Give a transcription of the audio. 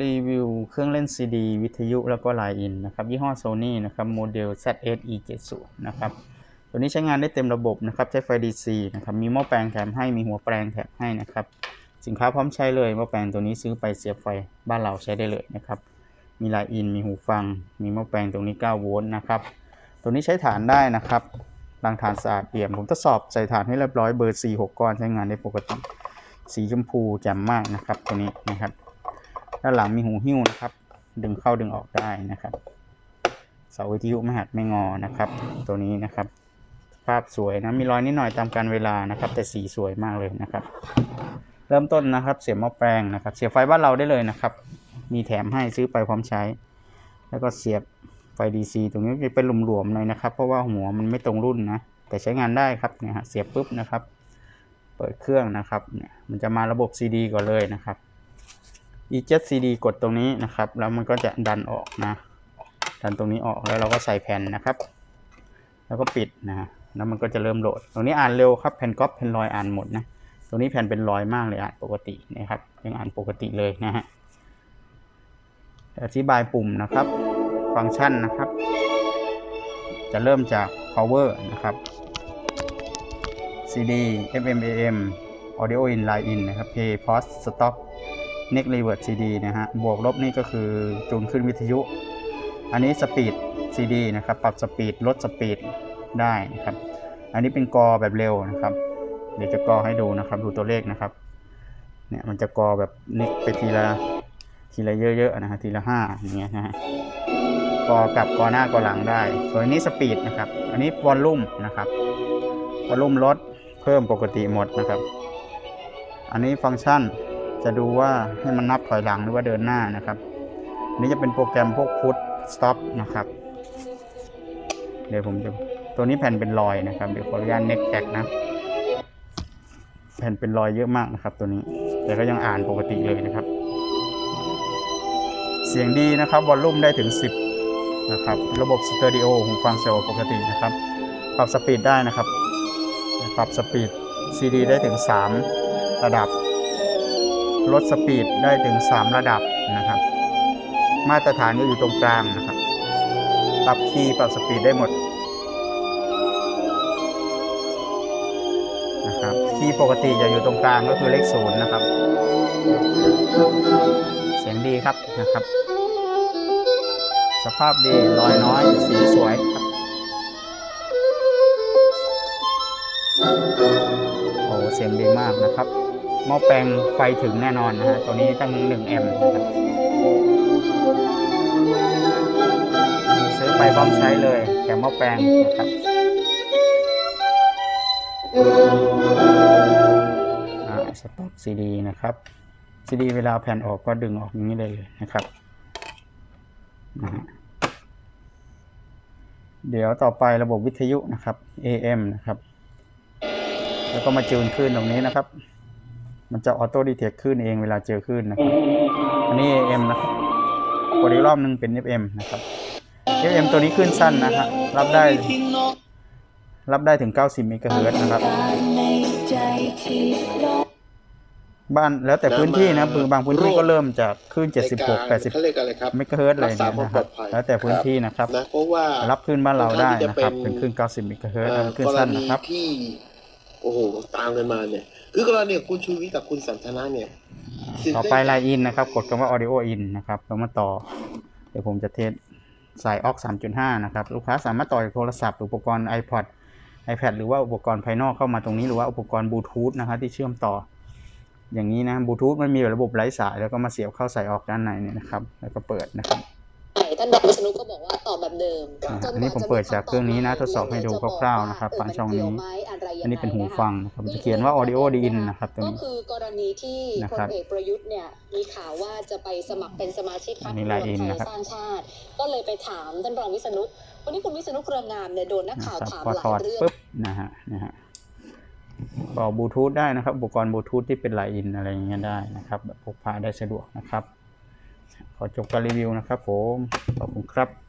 รีวิวเครื่องเล่นซีดีวิทยุแล้วก็ไลน์อินนะครับยี่ห้อ Sony นะครับโมเดล ZSE70 นะครับตัวนี้ใช้งานได้เต็มระบบนะครับ ใช้ไฟ DC นะครับมีหม้อแปลงแถมให้มีหัวแปลงแถมให้นะครับสินค้าพร้อมใช้เลยหม้อแปลงตัวนี้ซื้อไปเสียบไฟบ้านเราใช้ได้เลยนะครับมีไลน์อินมีหูฟัง มีหม้อแปลงตรงนี้9โวลต์นะครับตัวนี้ใช้ฐานได้นะครับรางฐานสะอาดเอี่ยมผมทดสอบใส่ฐานให้เรียบร้อยเบอร์ 4 6 ก้อนใช้งานได้ปกติสีชมพูแจ่มมากนะครับตัวนี้นะครับ ด้านหลังมีหูหิ้วนะครับ ดึงเข้าดึงออกได้นะครับเสาวิทยุไม่หักไม่งอนะครับ ตัวนี้นะครับ ภาพสวยนะมีรอยนิดหน่อยตามการเวลานะครับ แต่สีสวยมากเลยนะครับ เริ่มต้นนะครับเสียบหม้อแปลงนะครับ เสียบไฟบ้านเราได้เลยนะครับ มีแถมให้ซื้อไปพร้อมใช้ แล้วก็เสียบไฟ DC ตรงนี้จะเป็นหลวมๆหน่อยนะครับ เพราะว่าหัวมันไม่ตรงรุ่นนะ แต่ใช้งานได้ครับเนี่ยฮะเสียบปุ๊บนะครับ เปิดเครื่องนะครับเนี่ยมันจะมาระบบ CD ก่อนเลยนะครับ e j CD กดตรงนี้นะครับ แล้วมันก็จะดันออกนะ ดันตรงนี้ออกแล้วเราก็ใส่แผ่นนะครับ แล้วก็ปิดนะฮะแล้วมันก็จะเริ่มโหลด ตรงนี้อ่านเร็วครับ แผ่นก๊อปแผ่นรอยอ่านหมดนะ ตรงนี้แผ่นเป็นรอยมากเลยอ่านปกตินะครับ ยังอ่านปกติเลยนะฮะ อธิบายปุ่มนะครับ ฟังก์ชันนะครับ จะเริ่มจาก power นะครับ CD FM AM audio in line in นะครับ play pause stop next reverse CD นะฮะ บวกลบนี่ก็คือจูนขึ้นวิทยุ อันนี้สปีด CD นะครับ ปรับสปีดลดสปีดได้นะครับ อันนี้เป็นกอแบบเร็วนะครับ เดี๋ยวจะกอให้ดูนะครับ ดูตัวเลขนะครับ เนี่ยมันจะกอแบบนิกไปทีละทีละเยอะๆนะฮะทีละห้าอย่างเงี้ยนะฮะกอกลับกอหน้ากอหลังได้ ส่วนนี้สปีดนะครับ อันนี้วอลลุ่มนะครับ วอลลุ่มลดเพิ่มปกติหมดนะครับ อันนี้ฟังก์ชัน จะดูว่าให้มันนับถอยหลังหรือว่าเดินหน้านะครับ นี้จะเป็นโปรแกรมพวก put stop นะครับ เดี๋ยวผมจะตัวนี้แผ่นเป็นรอยนะครับ เดี๋ยวขออนุญาต next tag นะ แผ่นเป็นรอยเยอะมากนะครับ ตัวนี้ แต่ก็ยังอ่านปกติเลยนะครับ เสียงดีนะครับวอลลุ่มได้ถึง 10 นะครับ ระบบสเตอริโอหูฟังเซลล์ปกตินะครับ ปรับสปีดได้นะครับ ปรับสปีด CD ได้ถึง 3 ระดับ ลดสปีดได้ถึง 3 ระดับนะครับ มาตรฐานก็อยู่ตรงกลางนะครับ ปรับคีย์ปรับสปีดได้หมดนะครับคีย์ปกติจะอยู่ตรงกลางก็คือเลขศูนย์นะครับ เสียงดีครับนะครับ สภาพดีรอยน้อยสีสวยครับโอ้เสียงดีมากนะครับ หม้อแปลงไฟถึงแน่นอนนะฮะตัวนี้ตั้ง 1 แอมป์ครับซื้อไปพร้อมใช้เลยแถมหม้อแปลงนะครับอ่าสต็อกซีดีนะครับซีดีเวลาแผ่นออกก็ดึงออกอย่างนี้เลยนะครับนะฮะเดี๋ยวต่อไประบบวิทยุนะครับ AM นะครับ แล้วก็มาจูนคลื่นตรงนี้นะครับ มันจะออโต้ดีเทคคลื่นเองเวลาเจอคลื่นนะครับ อันนี้ AM นะครับกดอีกรอบหนึงเป็น FM นะครับ FM ตัวนี้คลื่นสั้นนะครับรับได้ รับได้ถึง 90เมกะเฮิรตซ์นะครับ บ้านแล้วแต่พื้นที่นะบางพื้นที่ก็เริ่มจากคลื่น76เขาเรียกอะไรครับ80เมกะเฮิรตซ์อะไรรักษาเนี่ยความนะคปลรัอบดภัยแล้วแต่พื้นที่นะครับนะเพราะว่ารับคลื่นบ้านเราได้นะครับค่เป็อนนคลื่ข้างนที่จะ90เมกะเฮิรตซ์เอ่นะอคลื่นกรสั้นณีนะครับที่ โอ้โหตามกันมาเนี่ย คือกรณีคุณชูวิทย์กับคุณสันทนาเนี่ยต่อไปไลน์อินนะครับ กดคำว่า audio in นะครับแล้วมาต่อ เดี๋ยวผมจะเทสสายออก3.5 นะครับ ลูกค้าสามารถต่อจากโทรศัพท์หรืออุปกรณ์ iPod iPad หรือว่าอุปกรณ์ภายนอกเข้ามาตรงนี้หรือว่าอุปกรณ์บลูทูธนะครับที่เชื่อมต่อ อย่างนี้นะบลูทูธมันมีระบบไร้สายแล้วก็มาเสียบเข้าสายออกด้านในเนี่ยนะครับ แล้วก็เปิดนะครับ ท่านดอกวิษณุก็บอกว่าตอบแบบเดิมอ่าจกว่าอันนี้ผมเปิดจากเครื่องนี้นะทดสอบให้ดูคร่าวๆนะครับเออผ่านช่องนี้มัเกี่ยวไหมอะไรยังไงอันนี้เป็นหูะคะฟังนะครับจะเขียนว่า audio in นะครับตรงก็นี้คือกรณีที่นะพครัลบเอกประยุทธ์เนี่ยมีข่าวว่าจะไปสมัครเป็นสมาชิกพรรคอันนี้รวม line in ไทยนะครับสร้างชาติ ก็เลยไปถามท่านรองวิษณุวันนี้คุณวิษณุเครืองามเนี่ยโดนนักนะข่าวครับถามพอหลาถอยดเรื่องปุ๊บนะฮะนะฮะต่อบลูทูธได้นะครับ อุปกรณ์บลูทูธที่เป็นไลน์อินอะไรอย่างเงี้ยได้นะครับแบบพกพาได้สะดวกนะครับ ขอจบการรีวิวนะครับผม ขอบคุณครับ